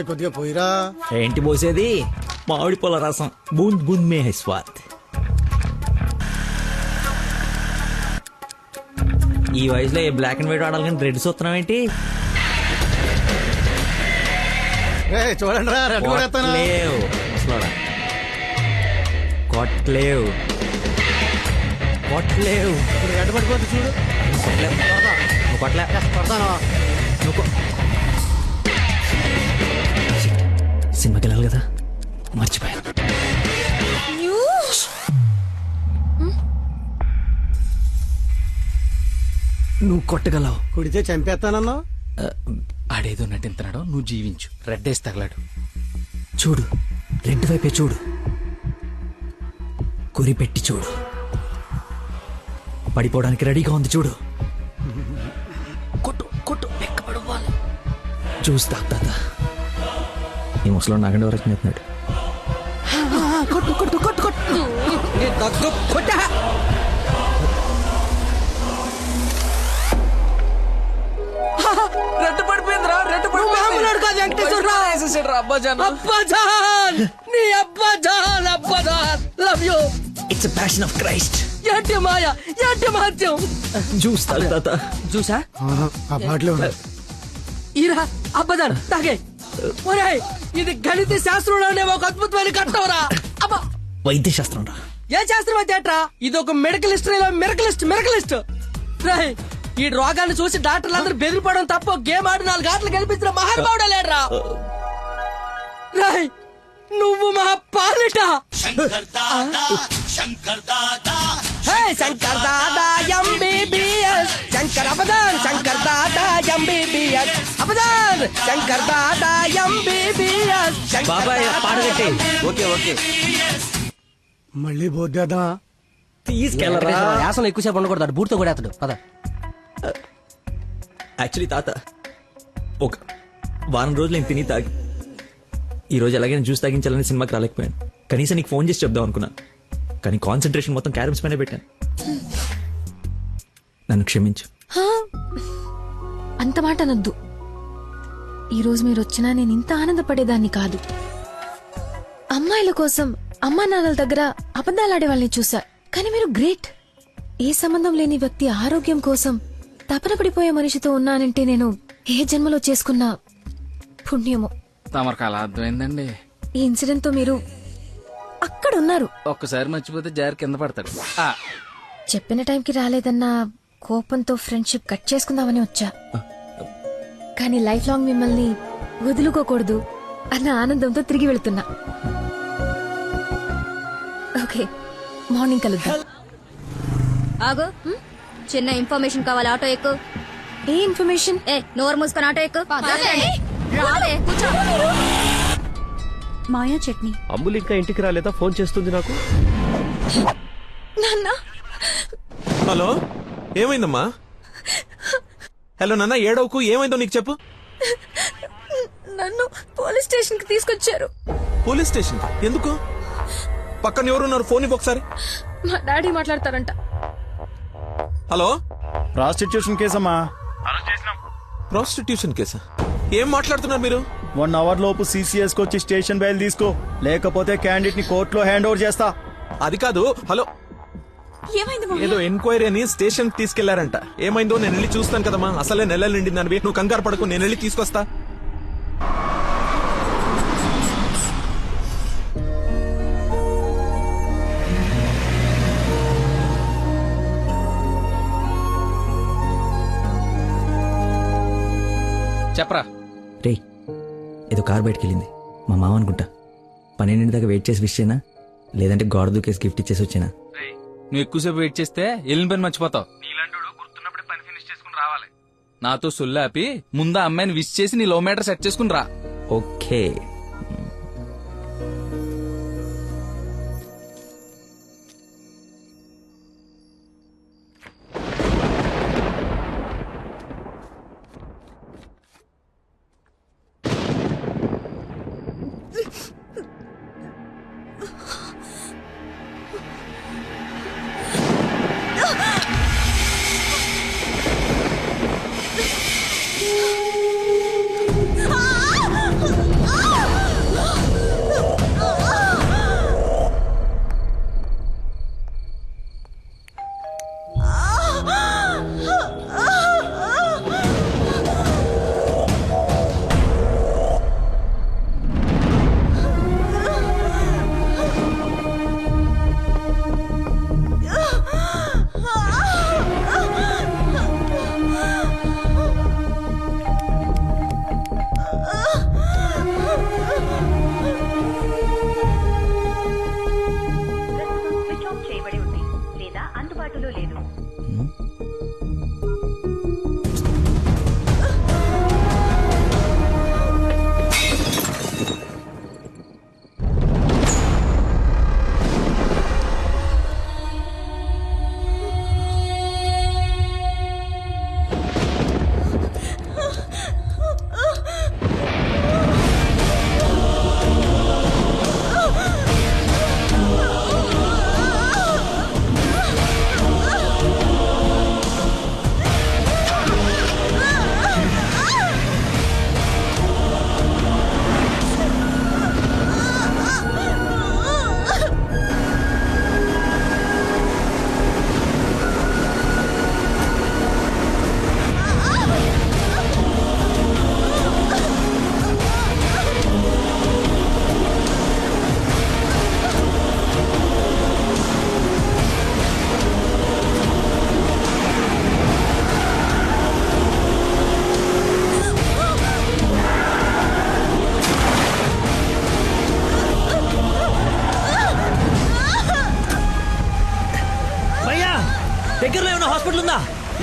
కొద్దిగా పోయిరా. ఏంటి పోసేది? మామిడి పొల రసం. బూంద్ బూంద్ మే హై స్వాద్ ఈ వయసులో ఏ బ్లాక్ అండ్ వైట్ ఆడాలి కానీ రెడ్ చూస్తున్నాం ఏంటి? రే చూడండి రా రెడ్ కూడా ఎత్తాను? కొట్టలేవు ముసలోడా. కొట్టలేవు కొట్టలేవు ఇప్పుడు రెడ్ పడిపోతుంది చూడు? కొట్టలేవు కొడతా. నువ్వు కొట్టలే కొడతాను నువ్వు కొ- సినిమాకి వెళ్ళాలి కదా. మర్చిపోయాను. నువ్వు కొట్టగలవు. కుడితే చంపేస్తానన్నావు? ఆ, ఆడేదో నటింతున్నాడో నువ్వు జీవించు. రెడ్ వేసి తగలాడు. చూడు రెండు వైపే చూడు. గురి పెట్టి చూడు. పడిపోవడానికి రెడీగా ఉంది చూడు. కొట్టు కొట్టు చూస్తా తాత. ఈ ముసలో నాగండి వరకు చెప్తున్నాడు కొట్టు కొట్టు కొట్టు కొట్టు ఏ దగ్గు కొట్టా రెడ్ పడిపోయిందిరా రెడ్ మామూలుడు కాదు, వెంకటేశ్వరరావు. పడిపోయింది అబ్బాజాను అబ్బాజాన్ నీ అబ్బాజాన్ అబ్బాజాన్ love you it's passion of Christ ఏంటి మాయ ఏంటి మహత్యం తాత. చూసా ఆహా, ఆ బాటిలో ఉన్నాయి ఈరా అబ్బదాన్ తాగే. ఒరేయ్ ఇది గణిత శాస్త్రంలోనే ఒక అద్భుతమైన కట్టవరా అబ్బా! వైద్య శాస్త్రం రా. ఏ శాస్త్రం అయితే? ఇది ఒక మెడికల్ హిస్టరీలో మెరకలిస్ట్ మెరకలిస్ట్ రేయ్ ఈ రోగాన్ని చూసి డాక్టర్లు అందరూ బెదిరిపోవడం తప్ప గేమ్ ఆడి నాలుగు ఆటలు గెలిపించిన మహానుభావుడు లేడ్రా. రాయ్ నువ్వు మా పాలిట హే, శంకర్ దాదా ఎంబీబీఎస్ శంకర్ అబదాన్ శంకర్ దాదా ఎంబీబీఎస్ అబదాన్ శంకర్ దాదా బాబాయ్ పాట కట్టి ఓకే ఓకే. మళ్ళీ బోద్దేద్దామా తీసుకెళ్ళరా. యాసన ఎక్కువసేపు ఉండకూడదు బూట్తో కూడా అతడు పద. యాక్చువల్లీ తాత ఒక వారం రోజులు నేను తిని తాగి ఈ రోజు ఎలాగైనా జ్యూస్ తాగించాలని సినిమాకి రాలేకపోయాను. కనీసం నీకు ఫోన్ చేసి చెప్దాం అనుకున్నా కానీ కాన్సన్ట్రేషన్ మొత్తం క్యారమ్స్ పైన పెట్టాను. నన్ను క్షమించు. అంత మాట అనొద్దు. ఈరోజు మీరు వచ్చినా నేను ఇంత ఆనందపడేదాన్ని కాదు. అమ్మాయిల కోసం అమ్మా నాన్నల దగ్గర అబద్ధాలాడే వాళ్ళని చూసా. కానీ మీరు గ్రేట్. ఏ సంబంధం లేని వ్యక్తి ఆరోగ్యం కోసం తపన పడిపోయే మనిషితో ఉన్నానంటే నేను ఏ జన్మలో చేసుకున్న పుణ్యమో? తమరికి అలా అర్థమైందండి. ఈ ఇన్సిడెంట్తో మీరు అక్కడ ఉన్నారు ఒక్కసారి మర్చిపోతే జారి కింద పడతాడు. చెప్పిన టైంకి రాలేదన్న కోపంతో ఫ్రెండ్షిప్ కట్ చేసుకుందామని వచ్చా. కానీ లైఫ్ లాంగ్ మిమ్మల్ని వదులుకోకూడదు అన్న ఆనందంతో తిరిగి వెళ్తున్నా. ఓకే మార్నింగ్ కలుద్దాం. ఆగు. చిన్న ఇన్ఫర్మేషన్ కావాలి ఆటో ఎక్కు. ఏ ఇన్ఫర్మేషన్? ఏ నోరు మూసుకొని ఆటో ఎక్కు. కూర్చో. మాయా చట్నీ. అమ్ములు ఇంకా ఇంటికి రాలేదా? ఫోన్ చేస్తుంది నాకు. నాన్న. హలో ఏమైందమ్మా? హలో నాన్న ఏడవకు ఏమైందో నీకు చెప్పు. నన్ను పోలీస్ స్టేషన్కి తీసుకొచ్చారు. పోలీస్ స్టేషన్ ఎందుకు? పక్కన ఎవరున్నారు? ఫోన్ ఇవ్వు ఒకసారి. మా డాడీ మాట్లాడతారంట. హలో? ప్రాస్టిట్యూషన్ కేసమ్మా. ప్రాస్టిట్యూషన్ కేసా? ఏం మాట్లాడుతున్నారు మీరు? వన్ అవర్ లోపు సీసీఎస్ వచ్చి స్టేషన్ బయలు తీసుకో. లేకపోతే క్యాండిడేట్ని కోర్టులో హ్యాండ్ ఓవర్ చేస్తా. అది కాదు హలో ఏదో ఎంక్వైరీ అని స్టేషన్ తీసుకెళ్ళారంట. ఏమైందో నేను వెళ్ళి చూస్తాను కదమ్మా. అసలే నెలలు నిండింది దానివి నువ్వు కంగారు పడకు నేను వెళ్ళి తీసుకొస్తా. చెప్పరా? రే ఏదో కార్ బయటకు వెళ్ళింది మా మామ అనుకుంటా. పన్నెండింటి దాకా వెయిట్ చేసి విష్ చేయనా? లేదంటే గోడ దూకేసి గిఫ్ట్ ఇచ్చేసి వచ్చేనా? నువ్వు ఎక్కువసేపు వెయిట్ చేస్తే వెళ్ళిన పని మర్చిపోతావు. గుర్తున్నప్పుడే పని ఫినిష్ చేసుకుని రావాలి. నాతో సొల్లాపి ముందు అమ్మాయిని విష్ చేసి నీ లో మీటర్ సెట్ చేసుకుని రా. ఓకే.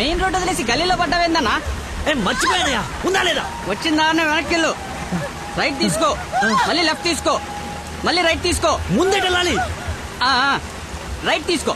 మెయిన్ రోడ్ వదిలేసి గల్లీలో పడ్డావేందన్నా మర్చిపోయానయ్యా. ఉందా లేదా? వచ్చిందా అన్న వెనక్కి వెళ్ళు. రైట్ తీసుకో. మళ్ళీ లెఫ్ట్ తీసుకో. మళ్ళీ రైట్ తీసుకో. ముందే వెళ్ళాలి. రైట్ తీసుకో.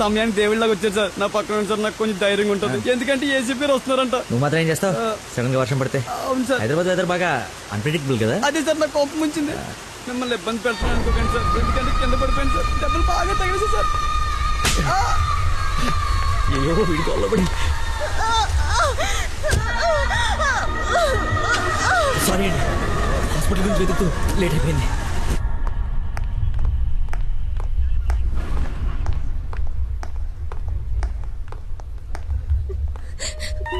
సమయానికి దేవుళ్ళగా వచ్చారు సార్. నా పక్కన సార్. నాకు కొంచెం ధైర్యంగా ఉంటుంది. ఎందుకంటే ఏసీపీ వస్తున్నారంట. నువ్వు మాత్రం ఏం చేస్తావు? సడన్గా వర్షం పడితే. అవును సార్. హైదరాబాద్ వెదర్ బాగా అన్ప్రెడిక్టబుల్ కదా? అదే సార్ నాకు కోపం వచ్చింది. మిమ్మల్ని ఇబ్బంది పెడతాను అనుకోకండి సార్. ఎందుకంటే కింద పడిపోయింది సార్. డబ్బులు బాగా తగిలేసి సార్. అయ్యో వీడి సారీ అండి. హాస్పిటల్ గురించి వెతుకుతూ లేట్ అయిపోయింది.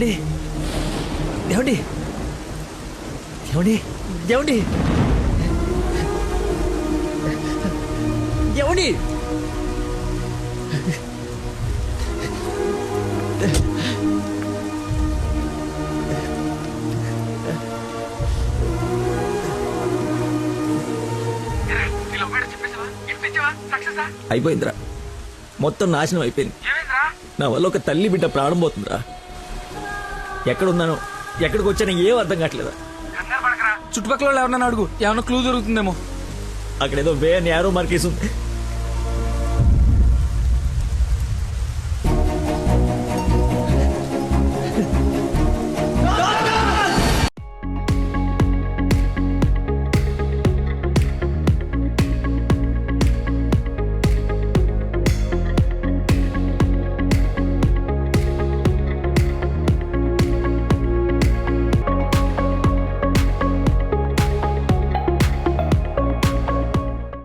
ఏమండి ఏమండి ఏమండి ఏమండి ఏమండి అయిపోయిందిరా. మొత్తం నాశనం అయిపోయింది. నా వల్ల ఒక తల్లి బిడ్డ ప్రాణం పోతుందిరా. ఎక్కడ ఉన్నాను ఎక్కడికి వచ్చానో ఏం అర్థం కావట్లేదు? చుట్టుపక్కల వాళ్ళు ఎవరన్నా అడుగు. ఏమన్నా క్లూ దొరుకుతుందేమో. అక్కడ ఏదో వే అని యారో మార్కేసి ఉంది.